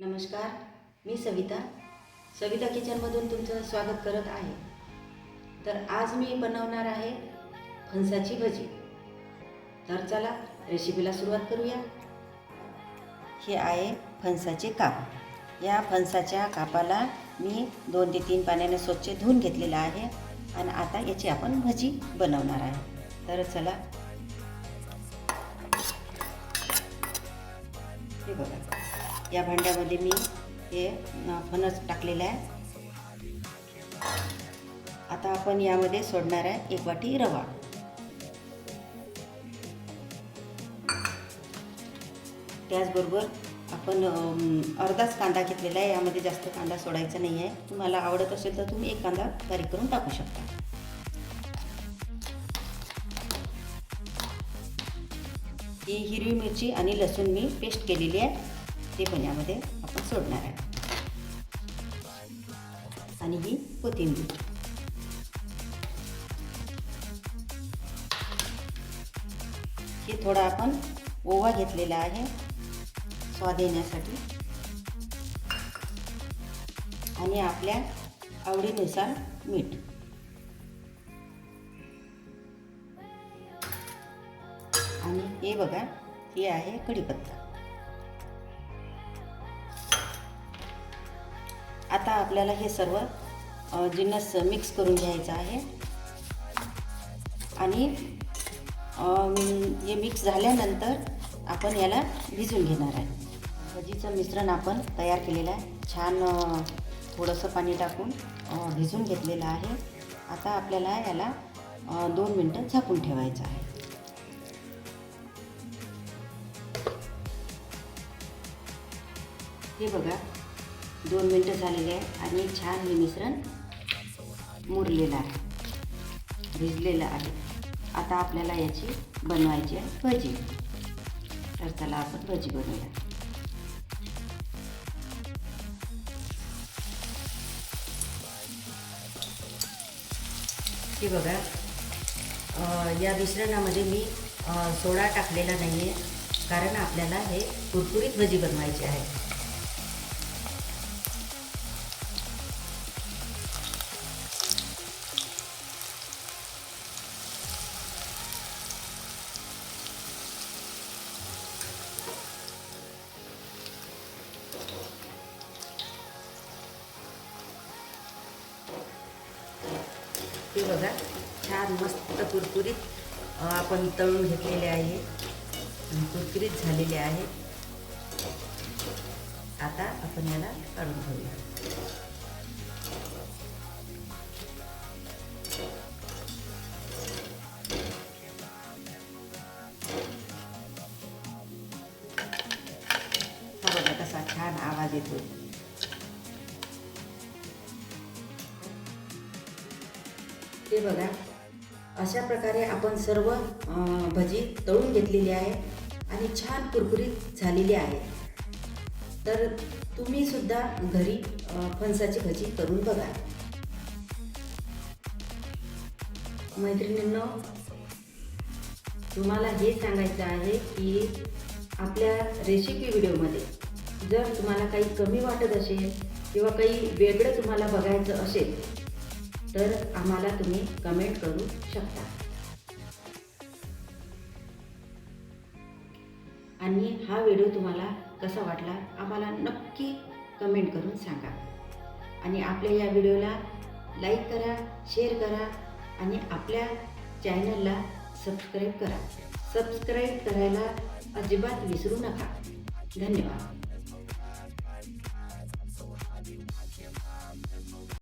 नमस्कार मी सविता. सविता किचनमधून तुमचं स्वागत करत आहे. तर आज मी बनवणार आहे फणसाची भजी. तर चला रेसिपीला सुरुवात करूया. हे आहे फणसाचे काप. या फणसाच्या कापाला मी दोन ते तीन पाण्याने स्वच्छ धुवून घेतलेलं आहे आणि आता याची आपण भजी बनवणार आहे. तर चला. हे बघा. या भांड्यामध्ये मी हे फणस टाकलेलं आहे. आता आपण यामध्ये सोडणार आहे एक वाटी रवा. त्याचबरोबर आपण अर्धाच कांदा घेतलेला आहे. यामध्ये जास्त कांदा सोडायचा नाही आहे. तुम्हाला आवडत असेल तर तुम्ही एक कांदा बारीक करून टाकू शकता. ही हिरवी मिरची आणि लसूण मी पेस्ट केलेली आहे. ते पण यामध्ये आपण सोडणार आहे. आणि ही कोथिंबीर. हे थोडा आपण ओवा घेतलेला आहे स्वाद येण्यासाठी. आणि आपल्या आवडीनुसार मीठ. आणि हे बघा हे आहे कढीपत्ता. आता आपल्याला हे सर्व जिन्नस मिक्स करून घ्यायचं आहे. आणि हे मिक्स झाल्यानंतर आपण याला भिजून घेणार आहे. भजीचं मिश्रण आपण तयार केलेलं आहे. छान थोडंसं पाणी टाकून भिजून घेतलेलं आहे. आता आपल्याला याला दोन मिनटं झाकून ठेवायचं आहे. हे बघा दोन मिनटं झालेले आहे आणि छान हे मिश्रण मुरलेलं आहे. भिजलेलं आहे. आता आपल्याला याची बनवायची आहे भजी. तर त्याला आपण भजी बनवूया. हे बघा या मिश्रणामध्ये मी सोडा टाकलेला नाही आहे कारण आपल्याला हे कुरकुरीत भजी बनवायची आहे. बघा छान मस्त कुरकुरीत आपण तळून घेतलेले आहे. कुरकुरीत झालेले आहे. आता आपण याला काढून घेऊया. बघा कसा छान आवाज येतो हे बघा. अशा प्रकारे आपण सर्व भजी तळून घेतलेली आहे आणि छान कुरकुरीत झालेली आहे. तर तुम्ही सुद्धा घरी फणसाची भजी करून बघा. मैत्रिणींनो तुम्हाला हे सांगायचं आहे की आपल्या रेसिपी व्हिडिओमध्ये जर तुम्हाला काही कमी वाटत असेल किंवा काही वेगळं तुम्हाला बघायचं असेल तर आम्हाला तुम्ही कमेंट करू शकता. आणि हा व्हिडिओ तुम्हाला कसा वाटला आम्हाला नक्की कमेंट करून सांगा. आणि आपल्या या व्हिडिओला लाईक करा शेअर करा आणि आपल्या चॅनलला सबस्क्राईब करा. सबस्क्राईब करायला अजिबात विसरू नका. धन्यवाद.